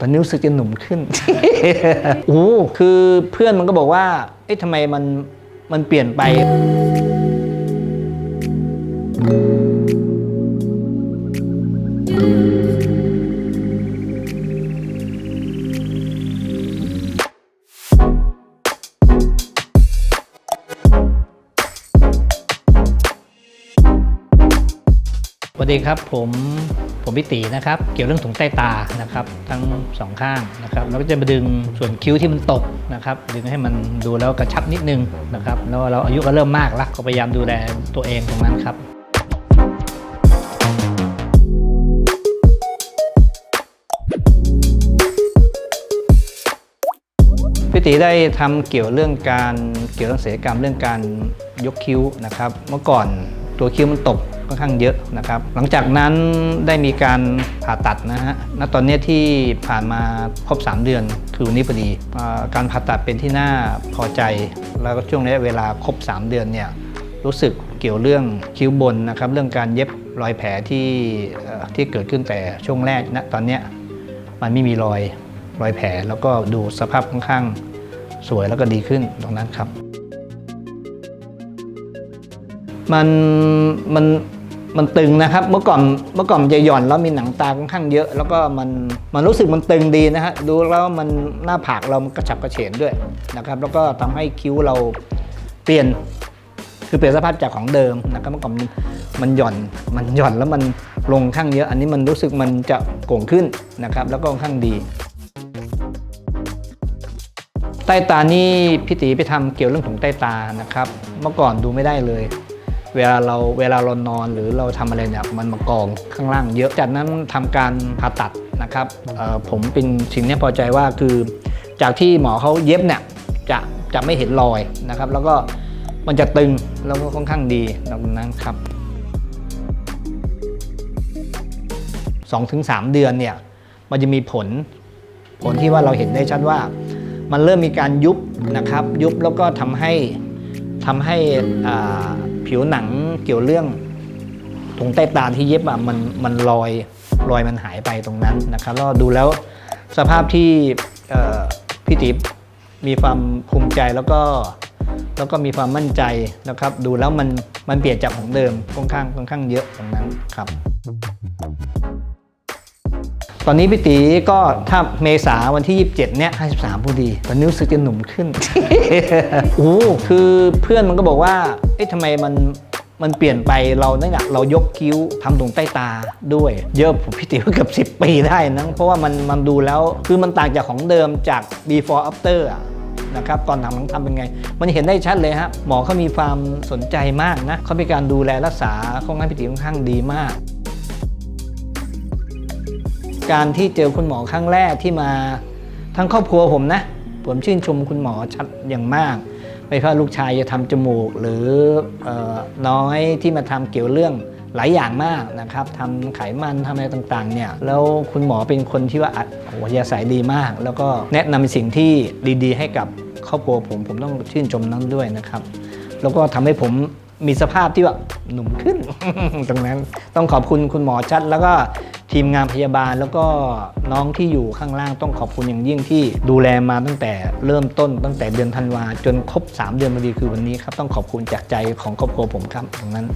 ตอนนี้รู้สึกจะหนุ่มขึ้น โอ้ คือเพื่อนมันก็บอกว่า เอ๊ะทำไมมัน มันเปลี่ยนไป สวัสดีครับผมผมพิตีนะครับเกี่ยวเรื่องถุงใต้ตานะครับทั้งสองข้างนะครับเราก็จะมาดึงส่วนคิ้วที่มันตกนะครับดึงให้มันดูแล้วกระชับนิดนึงนะครับแล้วเราอายุก็เริ่มมากแล้วก็พยายามดูแลตัวเองตรงนั้นครับพี่ตีได้ทำเกี่ยวเรื่องการเกี่ยวเรื่องศิลปกรรมเรื่องการยกคิ้วนะครับ เมื่อก่อน ตัวคิ้วมันตกค่อนข้างเยอะนะครับ หลังจากนั้นได้มีการผ่าตัดนะฮะ ณ ตอนนี้ที่ผ่านมาครบ 3 เดือน คือวันนี้พอดีอการผ่าตัดเป็นที่น่าพอใจ แล้วก็ช่วงระยะเวลาครบ 3 เดือนเนี่ย รู้สึกเกี่ยวเรื่องคิ้วบนนะครับ เรื่องการเย็บรอยแผลที่ที่เกิดขึ้นแต่ช่วงแรกนะตอนนี้มันไม่มีรอยรอยแผล แล้วก็ดูสภาพค่อนข้างสวยแล้วก็ดีขึ้นตรงนั้นครับ มันมันมันตึงนะครับ เมื่อก่อนเมื่อก่อนมันจะหย่อนแล้วมีหนังตาค่อนข้างเยอะ แล้วก็มันมันรู้สึกมันตึงดีนะฮะดูแล้วมันหน้าผากเรามันกระฉับกระเฉงด้วยนะครับ แล้วก็ทำให้คิ้วเราเปลี่ยนคือเปลี่ยนสภาพจากของเดิมนะครับเมื่อก่อนมันหย่อนมันหย่อนแล้วมันลงข้างเยอะ อันนี้มันรู้สึกมันจะโก่งขึ้นนะครับ แล้วก็ค่อนข้างดี ใต้ตานี่พี่ตีไปทำเกี่ยวเรื่องถุงใต้ตานะครับ เมื่อก่อนดูไม่ได้เลย เวลาเราเวลาเรานอนหรือเราทำอะไรเนี่ยมันมากองข้างล่างเยอะจากนั้นทำการผ่าตัดนะครับผมเป็นสิ่งเนี้พอใจว่าคือ จากที่หมอเขาเย็บเนี่ยจะจะไม่เห็นรอยนะครับ แล้วก็มันจะตึงแล้วก็ค่อนข้างดีตรงนั้นครับ2-3 เดือนเนี่ยมันจะมีผล ผลที่ว่าเราเห็นได้ชัดว่า มันเริ่มมีการยุบนะครับ ยุบแล้วก็ทำให้ทำให้อ่า ผิวหนังเกี่ยวเรื่องตรงใต้ตาที่เย็บอะมันมันลอยรอยมันหายไปตรงนั้นนะครับแล้วดูแล้วสภาพที่พี่ติ๊บมีความภูมิใจแล้วก็แล้วก็มีความมั่นใจนะครับ ดูแล้วมันมันเปลี่ยนจากของเดิมค่อนข้างค่อนข้างเยอะตรงนั้นครับ ตอนนี้พี่ตีก็ถ้าเมษาวันที่ 27 เนี่ย 53 พอดี ตอนนี้รู้สึกจะหนุ่มขึ้น โอ้คือเพื่อนมันก็บอกว่า เอ๊ะทำไมมันมันเปลี่ยนไปเราเนี่ยเรายกคิ้วทำตรงใต้ตาด้วย เยอะผมพี่ติว่าเกือบ 10 ปีได้นะเพราะว่ามันมันดูแล้วคือมันต่างจากของเดิมจาก before after อะนะครับตอนทำหลังทำเป็นไง มันเห็นได้ชัดเลยฮะหมอเขามีความสนใจมากนะเขามีการดูแลรักษาค่อนข้างพี่ติค่อนข้างดีมาก การที่เจอคุณหมอครั้งแรกที่มาทั้งครอบครัวผมนะ ผมชื่นชมคุณหมอชัดอย่างมาก ไม่ว่าลูกชายจะทำจมูกหรือเออน้อยที่มาทำเกี่ยวเรื่องหลายอย่างมากนะครับทำไขมันทำอะไรต่างๆเนี่ยแล้วคุณหมอเป็นคนที่ว่าอัดหัวยาสายดีมาก แล้วก็แนะนำสิ่งที่ดีๆ ให้กับครอบครัวผมผมต้องชื่นชมนั้นด้วยนะครับ แล้วก็ทำให้ผมมีสภาพที่ว่าหนุ่มขึ้น ตรงนั้นต้องขอบคุณคุณหมอชัดแล้วก็ ทีมงานพยาบาลแล้วก็น้องที่อยู่ข้างล่างต้องขอบคุณอย่างยิ่งที่ดูแลมาตั้งแต่เริ่มต้นตั้งแต่เดือนธันวาจนครบ 3 เดือนพอดีคือวันนี้ครับต้องขอบคุณจากใจของครอบครัวผมครับตรงนั้น